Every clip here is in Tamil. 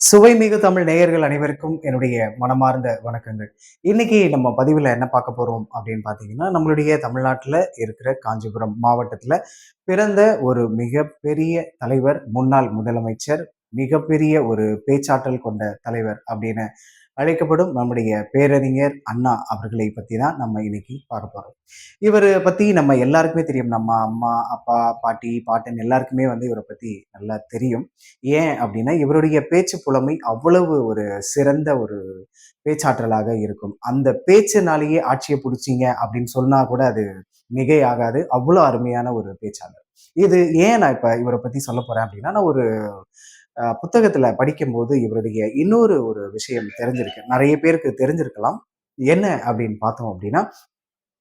சுவைமிகு தமிழ் நேயர்கள் அனைவருக்கும் என்னுடைய மனமார்ந்த வணக்கங்கள். இன்னைக்கு நம்ம பதிவில் என்ன பார்க்க போறோம் அப்படின்னு பார்த்தீங்கன்னா நம்மளுடைய தமிழ்நாட்டில் இருக்கிற காஞ்சிபுரம் மாவட்டத்தில் பிறந்த ஒரு மிகப்பெரிய தலைவர் முன்னாள் முதலமைச்சர் மிகப்பெரிய ஒரு பேச்சாற்றல் கொண்ட தலைவர் அப்படின்னு அழைக்கப்படும் நம்முடைய பேரறிஞர் அண்ணா அவர்களை பற்றி தான் நம்ம இன்னைக்கு பார்க்க போகிறோம் இவரை பற்றி நம்ம எல்லாருக்குமே தெரியும். நம்ம அம்மா அப்பா பாட்டி பாட்டன் எல்லாருக்குமே வந்து இவரை பற்றி நல்லா தெரியும். ஏன் அப்படின்னா இவருடைய பேச்சு புலமை அவ்வளவு ஒரு சிறந்த ஒரு பேச்சாற்றலாக இருக்கும். அந்த பேச்சுனாலேயே ஆட்சியை பிடிச்சிங்க அப்படின்னு சொன்னால் கூட அது மிகையாகாது அவ்வளோ அருமையான ஒரு பேச்சாளர். இது ஏன் நான் இப்போ இவரை பற்றி சொல்ல போகிறேன் அப்படின்னா நான் ஒரு புத்தகத்தில் படிக்கும்போது இவருடைய இன்னொரு ஒரு விஷயம் தெரிஞ்சிருக்கு. நிறைய பேருக்கு தெரிஞ்சிருக்கலாம். என்ன அப்படின்னு பார்த்தோம் அப்படின்னா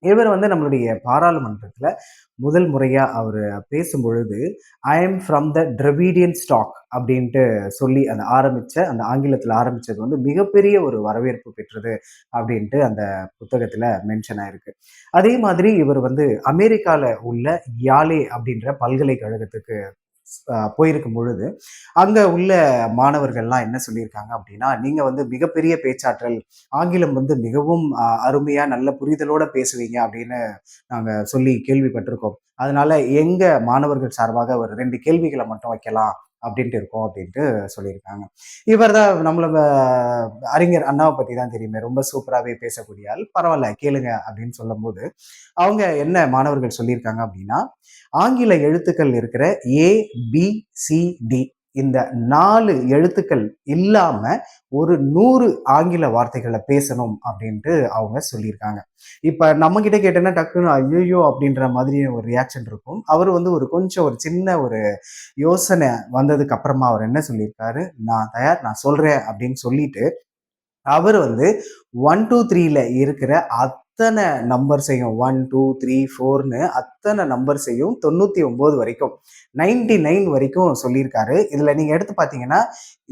இவர் வந்து நம்மளுடைய பாராளுமன்றத்தில் முதல் முறையாக அவர் பேசும் பொழுது I am from the Dravidian stock அப்படின்ட்டு சொல்லி அந்த ஆரம்பித்த அந்த ஆங்கிலத்தில் ஆரம்பித்தது வந்து மிகப்பெரிய ஒரு வரவேற்பு பெற்றது அப்படின்ட்டு அந்த புத்தகத்தில் மென்ஷன் ஆயிருக்கு. அதே மாதிரி இவர் வந்து அமெரிக்காவில் உள்ள யாலே அப்படின்ற பல்கலைக்கழகத்துக்கு போயிருக்கும் பொழுது அங்கே உள்ள மாணவர்கள்லாம் என்ன சொல்லியிருக்காங்க அப்படின்னா நீங்கள் வந்து மிகப்பெரிய பேச்சாற்றல் ஆங்கிலம் வந்து மிகவும் அருமையாக நல்ல புரிதலோடு பேசுவீங்க அப்படின்னு நாங்கள் சொல்லி கேள்விப்பட்டிருக்கோம். அதனால எங்கள் மாணவர்கள் சார்பாக ஒரு ரெண்டு கேள்விகளை மட்டும் வைக்கலாம். அப்படின்ட்டு இருக்கும் அப்படின்ட்டு சொல்லியிருக்காங்க. இவர் தான் நம்மள அறிஞர் அண்ணாவை பற்றி தான் தெரியுமே. ரொம்ப சூப்பராகவே பேசக்கூடிய ஆள். பரவாயில்ல கேளுங்க அப்படின்னு சொல்லும்போது அவங்க என்ன மாணவர்கள் சொல்லியிருக்காங்க அப்படின்னா ஆங்கில எழுத்துக்கள் இருக்கிற ஏ பி சி டி இந்த நாலு எழுத்துக்கள் இல்லாம ஒரு நூறு ஆங்கில வார்த்தைகளை பேசணும் அப்படின்ட்டு அவங்க சொல்லியிருக்காங்க. இப்ப நம்ம கிட்ட கேட்டேன்னா டக்குன்னு ஐயோ அப்படின்ற மாதிரி ஒரு ரியாக்ஷன் இருக்கும். அவர் வந்து ஒரு கொஞ்சம் ஒரு சின்ன ஒரு யோசனை வந்ததுக்கு அப்புறமா அவர் என்ன சொல்லியிருக்காரு? நான் தயார் நான் சொல்றேன் அப்படின்னு சொல்லிட்டு அவர் வந்து ஒன் டூ த்ரீல இருக்கிற அத்தனை நம்பர்ஸையும் ஒன் டூ த்ரீ ஃபோர்னு அத்தனை நம்பர்ஸையும் தொண்ணூற்றி ஒம்பது வரைக்கும் நைன்டி நைன் வரைக்கும் சொல்லியிருக்காரு. இதில் நீங்கள் எடுத்து பார்த்தீங்கன்னா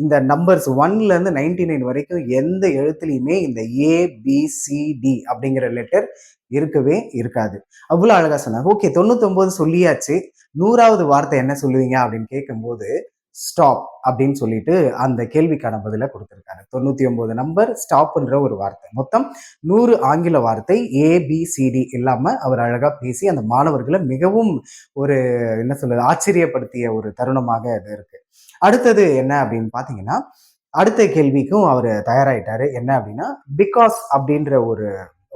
இந்த நம்பர்ஸ் ஒன்லேருந்து நைன்டி நைன் வரைக்கும் எந்த எழுத்துலையுமே இந்த ஏபிசிடி அப்படிங்கிற லெட்டர் இருக்கவே இருக்காது. அவ்வளோ அழகாக சொன்னாங்க ஓகே தொண்ணூத்தொம்பது சொல்லியாச்சு. நூறாவது வார்த்தை என்ன சொல்லுவீங்க அப்படின்னு கேட்கும்போது ஸ்டாப் அப்படின்னு சொல்லிட்டு அந்த கேள்விக்கான பதிலை கொடுத்துருக்காரு. தொண்ணூற்றி ஒம்பது நம்பர் ஸ்டாப்ன்ற ஒரு வார்த்தை. மொத்தம் நூறு ஆங்கில வார்த்தை ஏபிசிடி இல்லாமல் அவர் அழகாக பேசி அந்த மாணவர்களை மிகவும் ஒரு என்ன சொல்றது ஆச்சரியப்படுத்திய ஒரு தருணமாக இது இருக்கு. அடுத்தது என்ன அப்படின்னு பார்த்தீங்கன்னா அடுத்த கேள்விக்கும் அவர் தயாராயிட்டாரு. என்ன அப்படின்னா பிகாஸ் அப்படின்ற ஒரு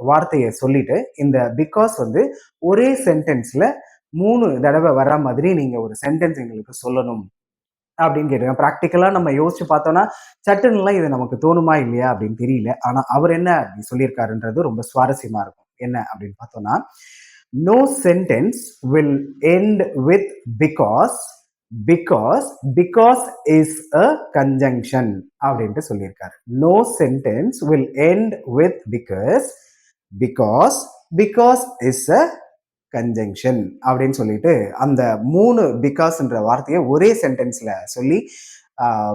வார்த்தையை சொல்லிட்டு இந்த பிகாஸ் வந்து ஒரே சென்டென்ஸ்ல மூணு தடவை வர மாதிரி நீங்க ஒரு சென்டென்ஸ் எங்களுக்கு சொல்லணும். அப்படின்னு கேட்டிருக்கேன் ப்ராக்டிக்கலாக நம்ம யோசிச்சு பார்த்தோம்னா சட்டுன்னுலாம் இது நமக்கு தோணுமா இல்லையா அப்படின்னு தெரியல. ஆனால் அவர் என்ன அப்படி சொல்லியிருக்காருன்றது ரொம்ப சுவாரஸ்யமாக இருக்கும். என்ன அப்படின்னு பார்த்தோம்னா no sentence will end with because because because is a conjunction அப்படின்ட்டு சொல்லியிருக்காரு. No sentence will end with because because because is a conjunction அப்படின்னு சொல்லிட்டு அந்த மூணு பிகாஸ்ன்ற வார்த்தையை ஒரே சென்டென்ஸில் சொல்லி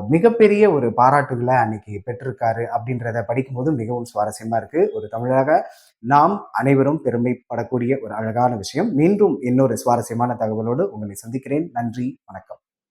மிகப்பெரிய ஒரு பாராட்டுகளை அன்னைக்கு பெற்றிருக்காரு அப்படின்றத படிக்கும்போது மிகவும் சுவாரஸ்யமாக இருக்குது ஒரு தமிழாக நாம் அனைவரும் பெருமைப்படக்கூடிய ஒரு அழகான விஷயம். மீண்டும் இன்னொரு சுவாரஸ்யமான தகவலோடு உங்களை சந்திக்கிறேன். நன்றி வணக்கம்.